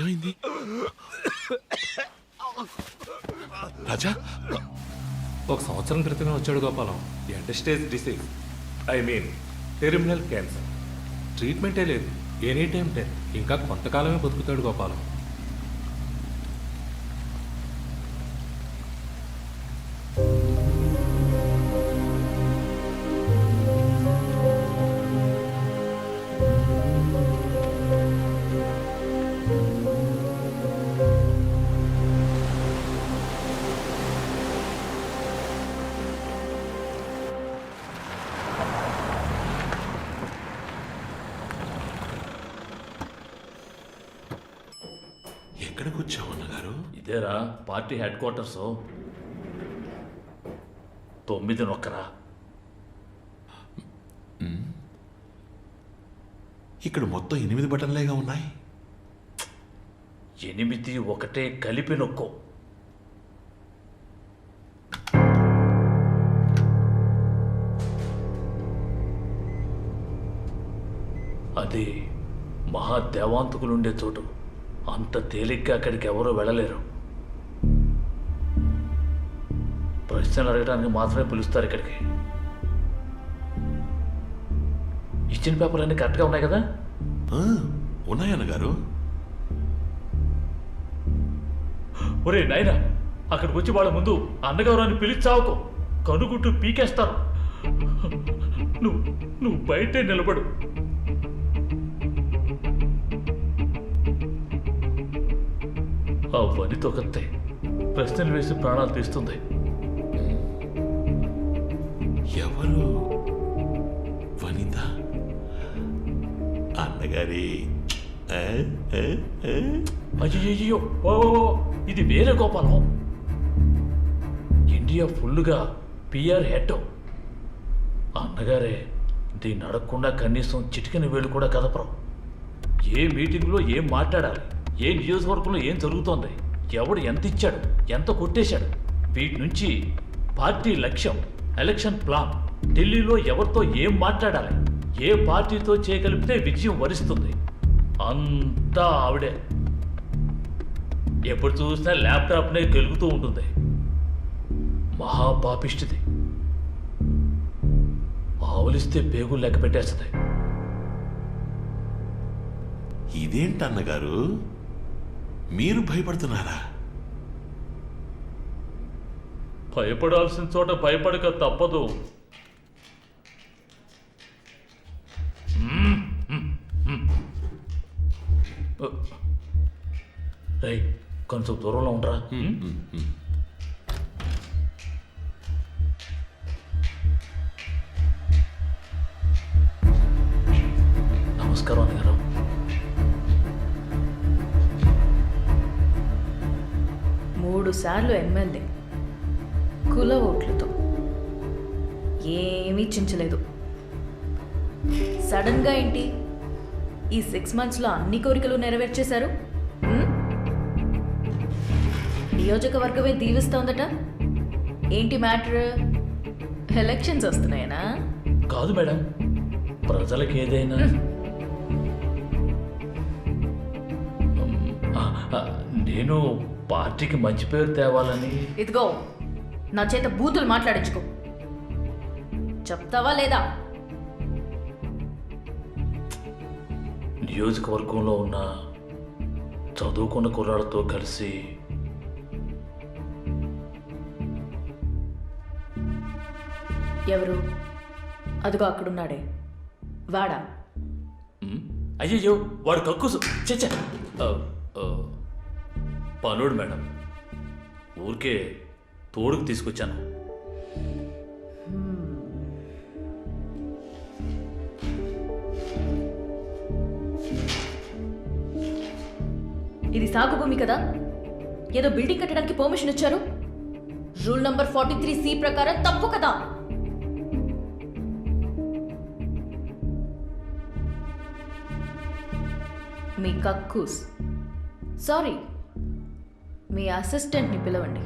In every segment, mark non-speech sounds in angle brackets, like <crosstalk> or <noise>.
ఏమైంది? రాజా? ఒక సంవత్సరం క్రితమే వచ్చాడు Gopalam. End stage disease I mean terminal cancer ట్రీట్మెంటే లేదు. ఎనీ టైం డెత్ ఇంకా కొంతకాలమే బతుకుతాడు గోపాలం. అన్నగారు ఇదేరా పార్టీ హెడ్ క్వార్టర్స్. తొమ్మిది నొక్కరా ఇక్కడ మొత్తం ఎనిమిది బటన్లేగా ఉన్నాయి. ఎనిమిది ఒకటే కలిపి నొక్కో. అది మహాదేవాంతకులుండే చోటు. అంత తేలిగ్గా అక్కడికి ఎవరూ వెళ్ళలేరు. ప్రశ్నలు అడగడానికి మాత్రమే పిలుస్తారు ఇక్కడికి. ఇచ్చిన పేపర్లన్నీ కరెక్ట్గా ఉన్నాయి కదా? ఆ, ఉన్నాయి అన్నగారు. ఒరే నాయనా అక్కడికి వచ్చి వాళ్ళ ముందు అన్నగౌరాన్ని పిలిచావుకో. కనుగుట్టు పీకేస్తారు. నువ్వు నువ్వు బయటే నిలబడు. ఆ వనిత ఒకతే ప్రశ్నలు వేసి ప్రాణాలు తీస్తుంది. ఎవరు? వనిత? అన్నగారి. అయ్యో ఓ ఇది వేరే గోపాలం. ఇండియా ఫుల్గా పిఆర్ హెడ్. అన్నగారే దీన్ని అడగకుండా కనీసం చిటికెన వేలు కూడా కదపరం. ఏ మీటింగ్లో ఏం మాట్లాడాలి? ఏ నియోజకవర్గంలో ఏం జరుగుతోంది? ఎవడు ఎంత ఇచ్చాడు? ఎంత కొట్టేశాడు? వీటి నుంచి పార్టీ లక్ష్యం ఎలక్షన్ ప్లాన్ ఢిల్లీలో ఎవరితో ఏం మాట్లాడాలి? ఏ పార్టీతో చేయగలిపితే విజయం వరిస్తుంది? అంతా ఆవిడే. ఎప్పుడు చూసినా ల్యాప్టాప్నే గెలుగుతూ ఉంటుంది. మహాపాపిష్టిది. ఆవులిస్తే పేగులు లెక్క పెట్టేస్తుంది ఇదేంటి అన్నగారు మీరు భయపడుతున్నారా? భయపడాల్సిన చోట భయపడక తప్పదు. రై కొంచెం దూరంలో ఉండరా? సార్లు ఎమ్మెల్యే కుల ఓట్లతో ఏమీ చించలేదు. సడన్గా ఏంటి? ఈ సిక్స్ మంత్స్లో అన్ని కోరికలు నెరవేర్చేశారు? నియోజకవర్గమే దీవిస్తోందట. ఏంటి మ్యాటర్? ఎలక్షన్స్ వస్తున్నాయనా? కాదు మేడం. ప్రజలకు ఏదైనా. నేను పార్టీకి మంచి పేరు తేవాలని. ఇదిగో నా చేత బూతులు మాట్లాడించుకో. చెప్తావా లేదా? నియోజకవర్గంలో ఉన్న చదువుకున్న కుర్రాళ్ళతో కలిసి ఎవరు? అదిగో అక్కడున్నాడే. వాడా? అయ్యయ్యో వాడు కక్కుసు. చచ్చ పనుడు మేడం. ఊరికే తోడుకు తీసుకొచ్చాను. ఇది సాగు భూమి కదా? ఏదో బిల్డింగ్ కట్టడానికి పర్మిషన్ ఇచ్చారు? Rule number forty three C ప్రకారం తప్పు కదా? మీ కక్కూస్. సారీ మీ అసిస్టెంట్ని పిలవండి.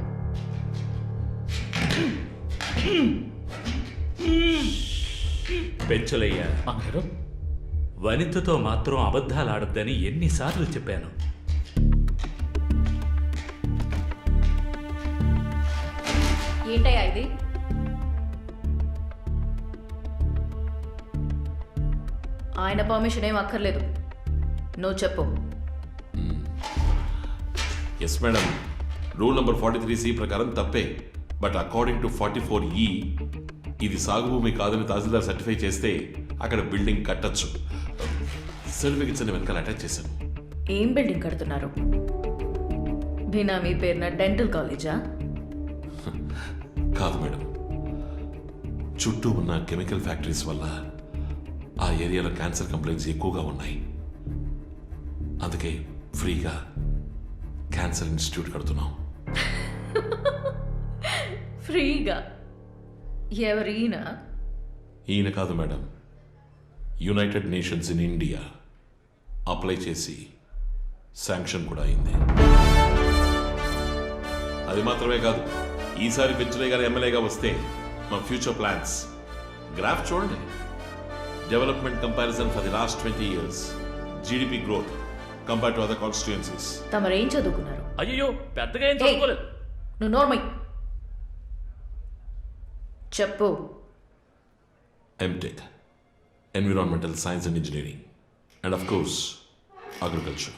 పెంచలయ్యా. అన్నారు వనితతో మాత్రం అబద్ధాలు ఆడద్దని ఎన్నిసార్లు చెప్పాను. ఏంటయ్యా ఇది? ఆయన పర్మిషన్ ఏం అక్కర్లేదు. నువ్వు చెప్పు. Yes madam rule number forty three C ప్రకారం తప్పే. But according to forty four ఈ ఇది సాగు భూమి కాదని తహసీల్దార్ సర్టిఫై చేస్తే అక్కడ బిల్డింగ్ కట్టచ్చు. సర్టిఫికెట్స్ అన్ని వెనకాల అటాచ్ చేశాను. ఏం బిల్డింగ్ కడుతున్నారు? బినామీ పేరున డెంటల్ కాలేజా కాదు మేడం. చుట్టూ ఉన్న కెమికల్ ఫ్యాక్టరీస్ వల్ల ఆ ఏరియాలో క్యాన్సర్ కంప్లైంట్స్ ఎక్కువగా ఉన్నాయి. అందుకే ఫ్రీగా క్యాన్సర్ ఇన్స్టిట్యూట్ కడుతున్నాం <laughs> ఫ్రీగా. ఎవరైనా? ఈయన కాదు madam. United Nations in India. Apply చేసి శాంక్షన్ కూడా అయింది. అది మాత్రమే కాదు ఈసారి పెంచులయ్య గారు ఎమ్మెల్యేగా వస్తే మా ఫ్యూచర్ ప్లాన్స్. గ్రాఫ్ చూడండి. Development comparison for the last twenty years. GDP growth. Compare to other constituencies తమరేం చదువుకున్నారు? అయ్యో పెద్దగా ఏం చదువుకోలేదు. నువ్వు నోర్మై. చెప్పు. MTech environmental science and engineering and of course agriculture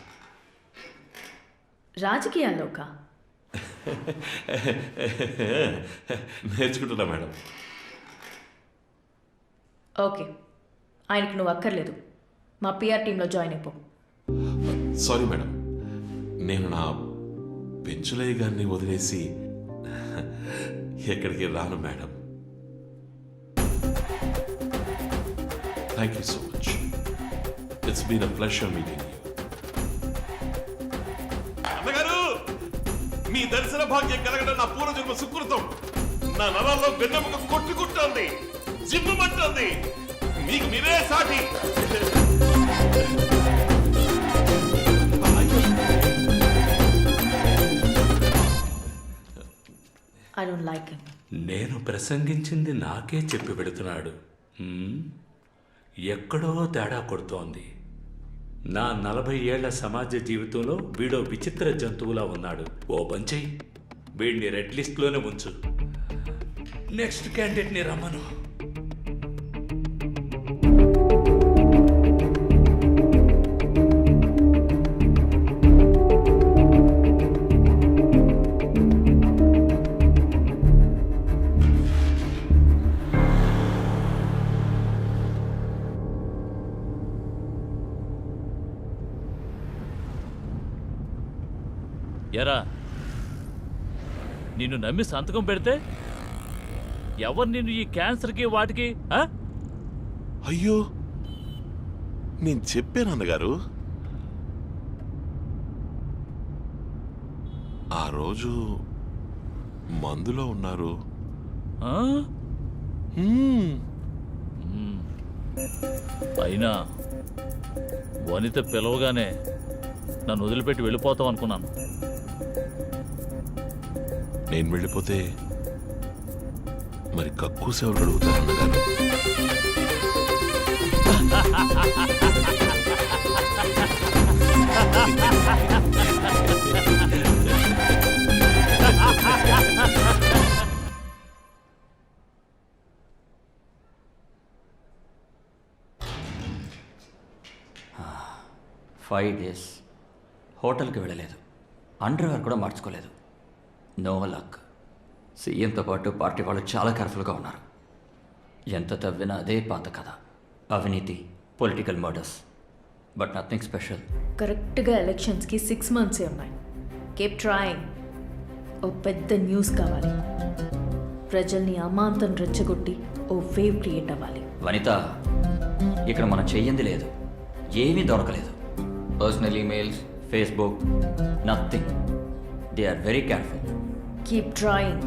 రాజకీయాల్లోకా నేర్చుకుంటున్నా మేడం. ఓకే. ఆయనకు నువ్వు అక్కర్లేదు. మా పిఆర్ టీంలో జాయిన్ అయిపో. సారీ మేడం నేను నా పెంచులయ్య గారిని వదిలేసి ఎక్కడికి రాను madam thank you so much it's been a pleasure meeting అన్నగారు మీ దర్శన భాగ్యం కలగడం నా పూర్వజన్మ సుకృతం. నా నరాల్లో వెన్నెముక కొట్టుకుంటోంది జిమ్మంటోంది మీకు మీరే సాటి. ఐ డోంట్ లైక్ హిమ్ నేను ప్రసంగించింది నాకే చెప్పి పెడుతున్నాడు. ఎక్కడో తేడా కొడుతోంది. నా నలభై ఏళ్ళ సమాజ జీవితంలో వీడో విచిత్ర జంతువులా ఉన్నాడు. ఓ పంచయ్ వీడిని రెడ్ లిస్ట్లోనే ఉంచు. నెక్స్ట్ క్యాండిడేట్ని రమ్మను. ఎరా నిన్ను నమ్మి సంతకం పెడితే ఎవరు నిన్ను ఈ క్యాన్సర్కి వాటికి? అయ్యో నేను చెప్పాను అన్నగారు. ఆ రోజు మందులో ఉన్నారు. అయినా వనిత పిలవగానే నన్ను వదిలిపెట్టి వెళ్ళిపోతాం అనుకున్నాను. నేను వెళ్ళిపోతే మరి కక్కుస్ ఎవరు అడుగుతారన్నగారు ఫైవ్ డేస్ హోటల్కి వెళ్ళలేదు. అండర్వేర్ కూడా మార్చుకోలేదు. నో లక్ సీఎంతో పాటు పార్టీ వాళ్ళు చాలా కేర్ఫుల్గా ఉన్నారు. ఎంత తవ్వినా అదే పాత కథ. అవినీతి political murders but nothing special కరెక్ట్గా ఎలక్షన్స్కి సిక్స్ మంత్సే ఉన్నాయి. కేప్ ట్రాయింగ్ ఓ పెద్ద న్యూస్ కావాలి. ప్రజల్ని అమాంతం రెచ్చగొట్టి ఓ వేవ్ క్రియేట్ అవ్వాలి. వనిత ఇక్కడ మనం చెయ్యింది లేదు. ఏమీ దొరకలేదు. Personal emails Facebook nothing they are very careful keep drawing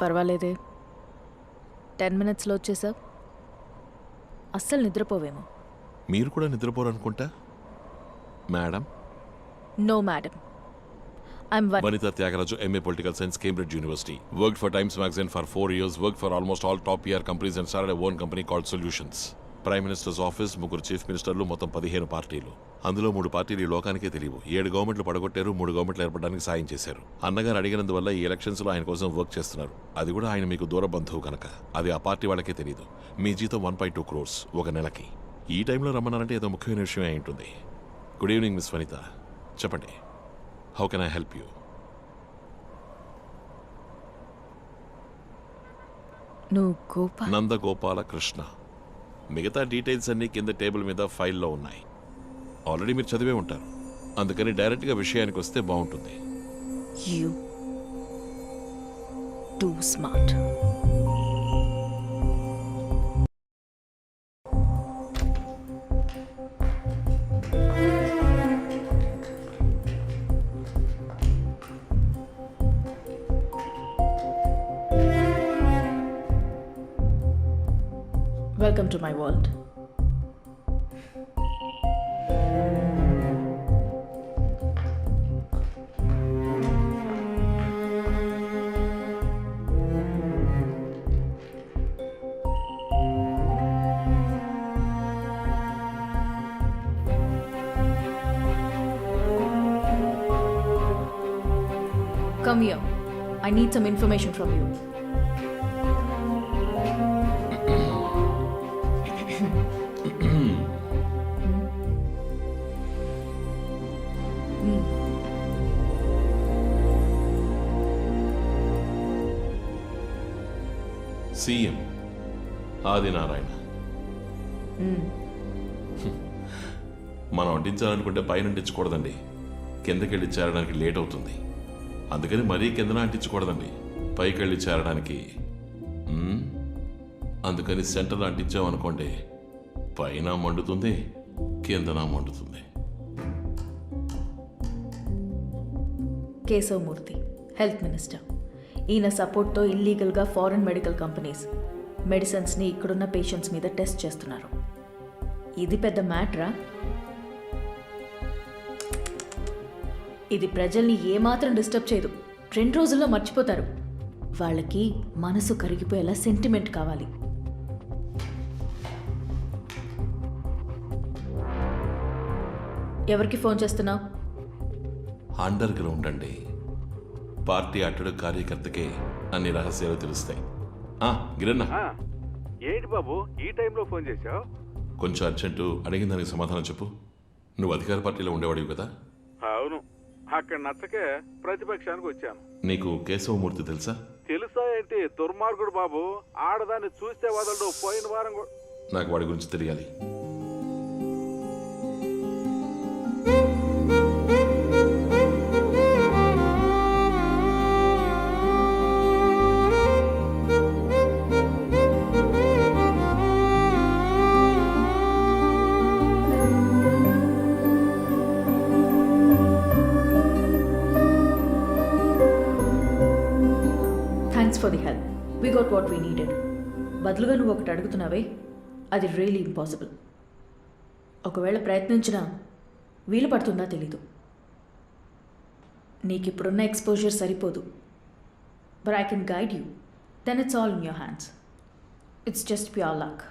పర్వాలేదే. Ten మినిట్స్లో వచ్చేసా అస్సలు నిద్రపోవేమో మీరు కూడా నిద్రపోరనుకుంటా madam no madam I'm one Vanita Tyagaraja, MA Political Science, Cambridge University. Worked for Times Magazine for four years, worked for almost all top PR companies and started a own company called Solutions. Prime minister's office ముగ్గురు chief మినిస్టర్లు మొత్తం పదిహేను పార్టీలు. అందులో మూడు పార్టీలు ఈ లోకానికే తెలియవు. ఏడు గవర్నమెంట్లు పడగొట్టారు మూడు గవర్నమెంట్లు ఏర్పడడానికి సాయం చేశారు. అన్నగారు అడిగినందువల్ల ఈ ఎలక్షన్స్లో ఆయన కోసం వర్క్ చేస్తున్నారు. అది కూడా ఆయన మీకు దూర బంధువు కనుక అది ఆ పార్టీ వాళ్ళకే తెలియదు మీ జీతం వన్ పాయింట్ టూ క్రోర్స్ ఒక నెలకి. ఈ టైంలో రమ్మన్నారంటే ఏదో ముఖ్యమైన విషయమే అయి ఉంటుంది. గుడ్ ఈవినింగ్ మిస్ వనిత చెప్పండి. How can I help you నువ్వు గోపాల్ నందగోపాల కృష్ణ మిగతా డీటెయిల్స్ అన్నీ కింద టేబుల్ మీద ఫైల్లో ఉన్నాయి. ఆల్రెడీ మీరు చదివే ఉంటారు. అందుకని డైరెక్ట్గా విషయానికి వస్తే బాగుంటుంది. You too smart Welcome to my world. Come here. I need some information from you. CM. Adinarayana మనం అంటించాలనుకుంటే పైన అంటించకూడదండి. కిందకెళ్ళి చేరడానికి లేట్ అవుతుంది. అందుకని మరీ కిందన అంటించకూడదండి. పైకి వెళ్ళి చేరడానికి? అందుకని సెంటర్ అంటించామనుకోండి పైన మండుతుంది కిందన మండుతుంది. Keshavamurthy health minister. ఈయన సపోర్ట్తో ఇల్లీగల్గా ఫారెన్ మెడికల్ కంపెనీస్ మెడిసిన్స్ని ఇక్కడున్న పేషెంట్స్ మీద టెస్ట్ చేస్తున్నారు. ఇది పెద్ద మ్యాటరా? ఇది ప్రజల్ని ఏమాత్రం డిస్టర్బ్ చేయదు. రెండు రోజుల్లో మర్చిపోతారు. వాళ్ళకి మనసు కరిగిపోయేలా సెంటిమెంట్ కావాలి. ఎవరికి ఫోన్ చేస్తున్నావు? అండర్ గ్రౌండ్ అండి పార్టీ అట్టడు కార్యకర్తకే అన్ని రహస్యాలు తెలుస్తాయి. ఆ, గిరన్న. ఆ, ఏంటి బాబు ఈ టైంలో ఫోన్ చేశావు? కొంచెం అర్జెంటు అడిగిన దానికి సమాధానం చెప్పు. నువ్వు అధికార పార్టీలో ఉండేవాడివి కదా? అవును అక్కడ నచ్చకే ప్రతిపక్షానికి వచ్చాను. నీకు కేశవమూర్తి తెలుసా? తెలుసా ఏంటి? దుర్మార్గుడు బాబు ఆడదాన్ని చూస్తే వదలడు. పోయిన వారం కూ- నాకు వాడి గురించి తెలియాలి. For the help we got what we needed బదులుగా నువ్వు ఒకటి అడుగుతున్నావే? అది రియలీ ఇంపాసిబుల్ ఒకవేళ ప్రయత్నించినా వీలు పడుతుందా తెలీదు. నీకు ఇప్పుడున్న ఎక్స్పోజర్ సరిపోదు. But I can guide you then it's all in your hands it's just pure luck